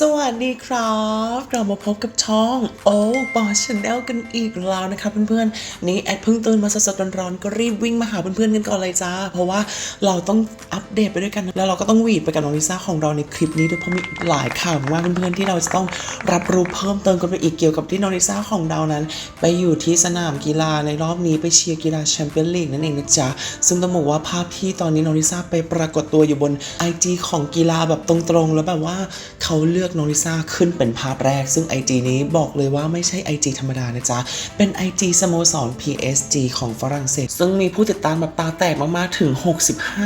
สวัสดีครับกลับมาพบกับช่องโอ้ปอชแนลกันอีกแล้วนะครับเพื่อนๆ นี่แอดเพิ่งตื่นมาสดๆร้อนๆก็รีบวิ่งมาหาเพื่อนๆกันก่อนเลยจ้า เพราะว่าเราต้องอัปเดตไปด้วยกัน แล้วเราก็ต้องวีดไปกับน้องลิซ่าของเราในคลิปนี้ด้วยเพราะมีหลายข่าวมากเพื่อนๆที่เราจะต้องรับรู้เพิ่มเติมกันไปอีกเกี่ยวกับที่น้องลิซ่าของเรานั้น ไปอยู่ที่สนามกีฬาในรอบนี้ไปเชียร์กีฬาแชมเปี้ยนลีกนั่นเองนะจ๊ะซึ่งต้องบอกว่าภาพที่ตอนนี้น้องลิซ่าไปปรากฏตัวอยู่บน IG ของกีฬาแบบตรงๆ แล้วแบบว่าเขาเลือกน้องลิซ่าขึ้นเป็นภาพแรก ซึ่ง IG นี้บอกเลยว่าไม่ใช่ IG ธรรมดานะจ๊ะ เป็น IG สโมสร PSG ของฝรั่งเศส ซึ่งมีผู้ติดตามแบบตาแตกมาก ๆ ถึง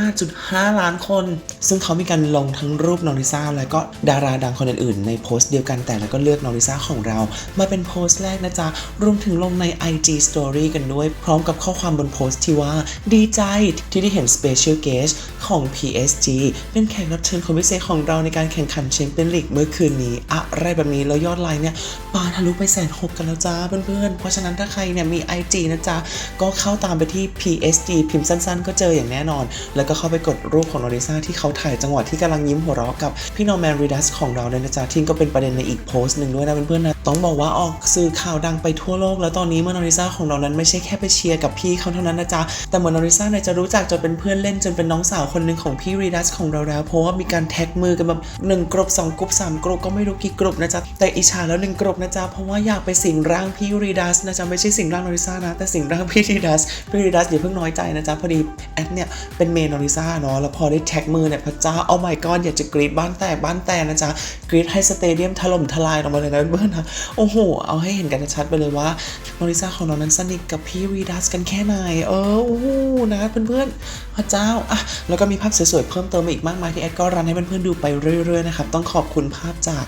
65.5 ล้านคนซึ่งเขามีการลงทั้งรูปน้องลิซ่าแล้วก็ดาราดังคนอื่นๆ ในโพสต์เดียวกันแต่แล้วก็เลือกน้องลิซ่าของเรา มาเป็นโพสต์แรกนะจ๊ะ รวมถึงลงใน IG Story กันด้วย พร้อมกับข้อความบนโพสต์ที่ว่า ดีใจที่ได้เห็น Special Guest ของ PSG เป็นแขกรับเชิญคนพิเศษของเราในการแข่งขันแชมเปี้ยนลีกเมื่อคืนนี้ อะไรแบบนี้แล้วยอดไลค์เนี่ยปาทะลุไปแสนหกกันแล้วจ้าเพื่อนๆ เพราะฉะนั้นถ้าใครเนี่ยมี IG นะจ๊ะ ก็เข้าตามไปที่ PSG พิมพ์สั้นๆ ก็เจออย่างแน่นอน แล้วก็เข้าไปกดรูปของโนริซ่าที่เขาาถ่ายจังหวะที่กำลังยิ้มหัวเราะกับพี่นอร์แมนรีดัสของเราเลยนะจ๊ะที่ก็เป็นประเด็นในอีกโพสต์หนึ่งด้วยนะเพื่อนๆนะต้องบอกว่าออกสื่อข่าวดังไปทั่วโลกแล้วตอนนี้เมื่อโนริซาของเรานั้นไม่ใช่แค่ไปเชียร์กับพี่เขาเท่านั้นนะจ๊ะแต่เหมือนโนริซาเนี่ยจะรู้จักจนเป็นเพื่อนเล่นจนเป็นน้องสาวคนหนึ่งของพี่รีดัสของเราแล้ว เพราะว่ามีการแท็กมือกันแบบหนึ่งกรุ๊ปสองกรุ๊ปสามกรุ๊ปก็ไม่รู้กี่กรุ๊ปนะจ๊ะแต่อิจฉาแล้วหนึ่งกรุ๊ปนะจ๊ะเพราะว่าอยากไปสิงร่างพี่รีดัสนะจ๊ะไม่ใช่สิงร่างโนริซานะแต่สิงร่างพี่รีดัสพี่รีดัสอย่าเพิ่งน้อยใจนะจ๊ะพอดีแอดเนี่ยเป็นเมนโนริซาเนาะแล้วพอได้แท็กมือเนี่ยพระเจ้าเอา my god อยากจะกรีดบ้านแตกบ้านแตกนะจ๊ะกรีดให้สเตเดียมถล่มทลายออกมาเลยนะเพื่อนๆนะโอ้โห เอาให้เห็นกันชัดไปเลยว่าโนริซ่าของเรานั้นสนิทกับพี่รีดัสกันแค่ไหนเออโอ้โหนะเพื่อนๆพระเจ้าอะแล้วก็มีภาพสวยๆเพิ่มเติมมาอีกมากมายที่แอดก็รันให้เพื่อนๆดูไปเรื่อยๆนะครับต้องขอบคุณภาพจาก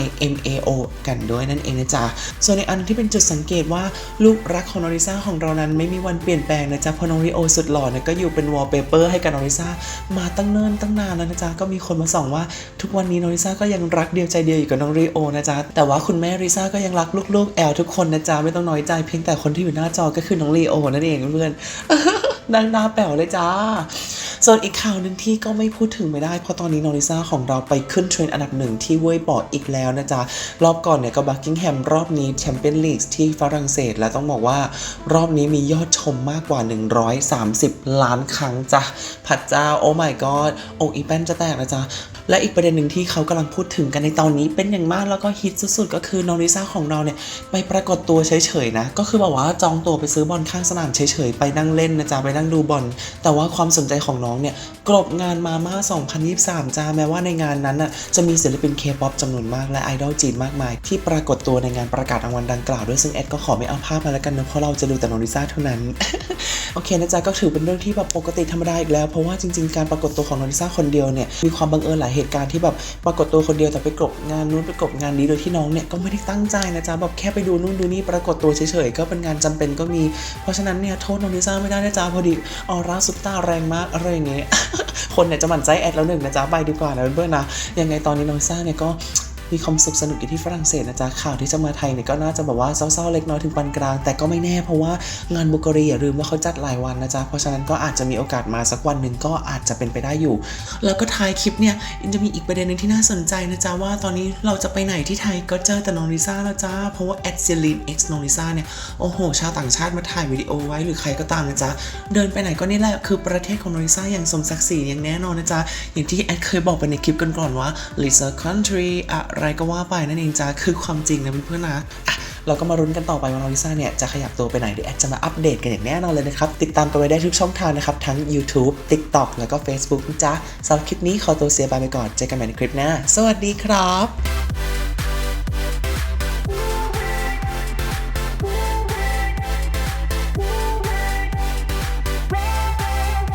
IMAO กันด้วยนั่นเองนะจ๊ะส่วนในอันที่เป็นจุดสังเกตว่าลูกรักของโนริซ่าของเรานั้นไม่มีวันเปลี่ยนแปลงนะจ๊ะเพราะน้องริโอสุดหล่อเนี่ยก็อยู่เป็นวอลเปเปอร์ให้กับนอริซามาตั้งเนิ่นตั้งนานแล้วนะจ๊ะก็มีคนมาส่องว่าทุกวันนี้น้องลิซ่าก็ยังรักเดียวใจเดียวอยู่กับน้องริโอนะจ๊ะแต่ว่าคุณแม่ลิซ่าก็ยังรักลูกๆแอลทุกคนนะจ๊ะไม่ต้องน้อยใจเพียงแต่คนที่อยู่หน้าจอก็คือน้องลีโอนั่นเองเพื่อนๆ นางนาแป๋วเลยจ้า ส่วนอีกข่าวหนึ่งที่ก็ไม่พูดถึงไม่ได้ เพราะตอนนี้นอริซ่าของเราไปขึ้นเทรนด์อันดับหนึ่งที่เว่ยบอร์ดอีกแล้วนะจ๊ะ รอบก่อนเนี่ยก็บักกิงแฮมรอบนี้แชมเปี้ยนลีกที่ฝรั่งเศส และต้องบอกว่ารอบนี้มียอดชมมากกว่า 130 ล้านครั้งจ้ะผัดเจ้าโอ้ my god อกอีแป้นจะแตกนะจ๊ะและอีกประเด็นหนึ่งที่เขากำลังพูดถึงกันในตอนนี้เป็นอย่างมากแล้วก็ฮิตสุดๆ ก็คือน้องลิซ่าของเราเนี่ยไปปรากฏตัวเฉยๆนะก็คือแบบว่าจองตัวไปซื้อบอลข้างสนามเฉยๆไปนั่งเล่นนะจ๊ะไปนั่งดูบอลแต่ว่าความสนใจของน้องเนี่ยกลบงานมาม่า 2023จ้าแม้ว่าในงานนั้นน่ะจะมีศิลปินเคป๊อปจำนวนมากและไอดอลจีนมากมาย ที่ปรากฏตัวในงานประกาศรางวัลดังกล่าวด้วยซึ่งแอดก็ขอไม่เอาภาพมาแล้วกันนะเพราะเราจะดูแต่น้องลิซ่าเท่านั้นโอเคนะจ๊ะก็ถือเป็นเรื่องที่แบบปกติธรรมดาอีกแล้วเพราะว่าจริง ๆ การปรากฏตัวของน้องลิซ่าคนเดียวเนี่ยมีความบังเอิญหลายเหตุการณ์ที่แบบปรากฏตัวคนเดียวแต่ไปกลบงานนู้นไปกลบงานนี้โดยที่น้องเนี่ยก็ไม่ได้ตั้งใจนะจ๊ะแบบแค่ไปดูนู่นดูนี่ปรากฏตัวเฉยๆก็เป็นงานจำเป็นก็มี เพราะฉะนั้นเนี่ยโทษน้องลิซ่าไม่ได้นะจ๊ะพอดีออร่าซุปตาแรงมากอะไรอย่างเงี้ยคนเนี่ยจะหมั่นใจแอดแล้วหนึ่งนะจ๊ะไปดีกว่านะเพื่อนๆนะยังไงตอนนี้น้องลิซ่าเนี่ยก็ มีความสุขสนุกอยู่ที่ฝรั่งเศสนะจ๊ะข่าวที่จะมาไทยเนี่ยก็น่าจะแบบว่าเศร้าๆเล็กน้อยถึงปานกลาง แต่ก็ไม่แน่เพราะว่างานบุกรีอย่าลืมว่าเขาจัดหลายวันนะจ๊ะเพราะฉะนั้นก็อาจจะมีโอกาสมาสักวันหนึ่งก็อาจจะเป็นไปได้อยู่ แล้วก็ท้ายคลิปเนี่ยยังจะมีอีกประเด็นหนึ่งที่น่าสนใจนะจ๊ะว่าตอนนี้เราจะไปไหนที่ไทยก็เจอแต่น้องลิซ่าแล้วจ้าเพราะว่าแอดเซลินเอ็กซ์น้องลิซ่าเนี่ยโอ้โหชาวต่างชาติมาถ่ายวิดีโอไว้หรือใครก็ตามนะจ๊ะเดินไปไหนก็นี่แหละคือประเทศของน้องลิซ่าอย่างสมศักดิ์ศรีอย่างแน่นอนนะจ๊ะอย่างที่แอดเคยบอกไปในคลิปก่อนว่า Lisa Country อะไรก็ว่าไปนั่นเองจ้าคือความจริงนะเพื่อนๆนะอะเราก็มารุ้นกันต่อไปว่าน้องลิซ่าเนี่ยจะขยับตัวไปไหนเดี๋ยวแอดจะมาอัปเดตกันอย่างแน่นอนเลยนะครับ ติดตามกันไว้ได้ทุกช่องทางนะครับ ทั้ง YouTube TikTok แล้วก็ Facebook นะจ๊ะสำหรับคลิปนี้ขอตัวเสียบายไปก่อน เจอกันใหม่ในคลิปหน้า สวัสดีครับ